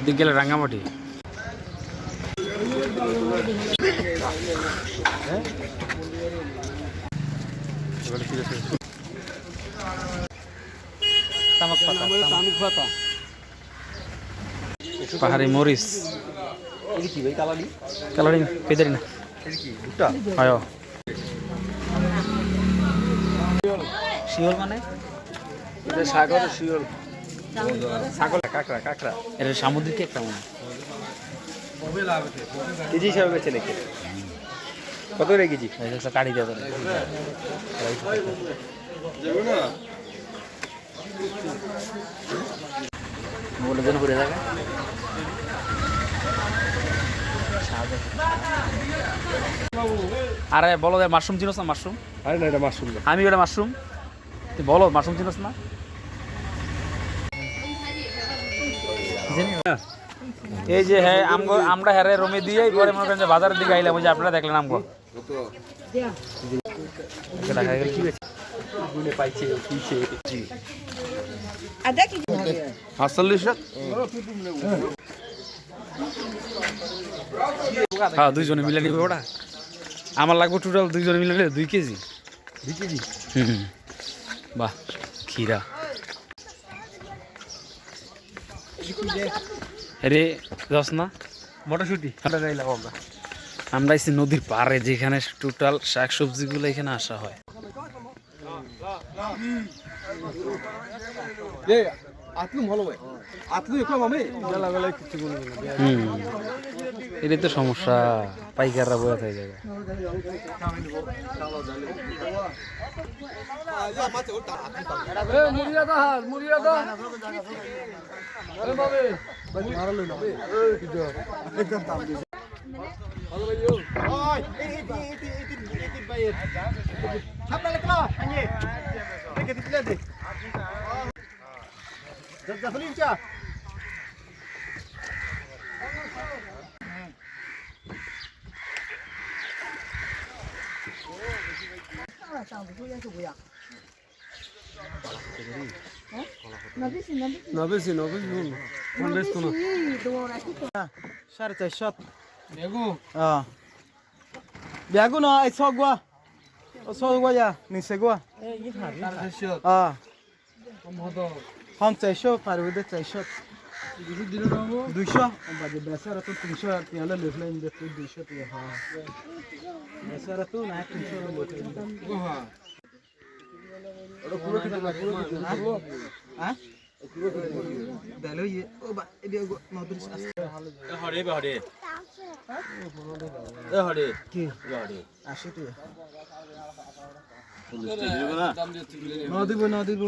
ওদিক গেলে রাঙ্গামাটি হ্যাঁ? পাহাড়ি মরিচ। কালারিং পেদারি না। হয় মানে? সাগর শিওল। এটা সামুদ্রিক একটা মনে কেজি হিসাবে বেছে নাকি কত করে কেজি? একটা দেওয়া বলে দেন ঘুরে যাবে। আরে বলো মাশরুম চিনোস না মাশরুম? আরে না এটা মাশরুম আমি ওটা মাশরুম? তুই বলো মাশরুম চিনোস না? এই যে হ্যাঁ আমগো আমরা হ্যারে রমে দিয়ে পরে মনে করেন যে বাজারের দিকে আইলাম ওই যে আপনারা দেখলেন আমগো। হ্যাঁ দুইজনে মিলে নিবে ওটা। আমার লাগবে টোটাল দুইজনে মিলে দুই কেজি। দুই কেজি? হুম। বাহ ক্ষীরা। রে যাস না। মটরশুটি আমরা যাইলাম আমরা। আমরা এসেছি নদীর পাড়ে যেখানে টোটাল শাক সবজিগুলো এখানে আসা হয়। এ আতলু ভালো ভাই আতলু বেলা বেলা কিছু বলবি না হুম এটাই তো সমস্যা পাইকাররা বয়ে থাকে জায়গা এ জাফলিন চা সাড়ে চারশো বেগু হ্যাঁ বেগু ন এই ছ গুয়া ও ছ গুয়া যা নিচে গুয়া হ্যাঁ হম চারশো পারবে চারশো দুইশো বেসার তো তিনশো তিয়ালে লিখলে দুইশো হ্যাঁ বেসার তো না তিনশো হ্যাঁ হরে হরে হরে কি হরে দাম দিয়ে ন দিব ন দিব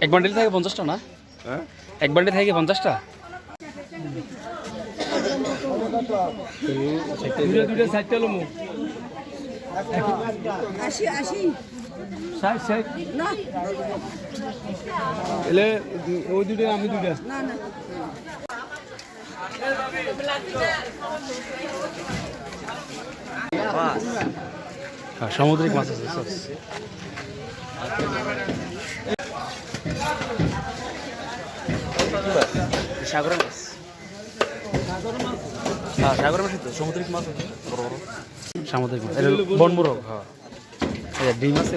এক বান্ডিল থাকে পঞ্চাশটা না? হ্যাঁ? এক বান্ডিল থাকে পঞ্চাশটা? দুটো দুটো সাইডটা লমু। আসি আসি সাইড না। এলে ওই দুটো আমি দুটো না না। হ্যাঁ সামুদ্রিক মাছ আছে সব। সাগরের মাছ। হ্যাঁ সাগরের মাছ তো সামুদ্রিক মাছ আছে বড় বড়। সামুদ্রিক মাছ। বনমুরগ হ্যাঁ। ডিম আছে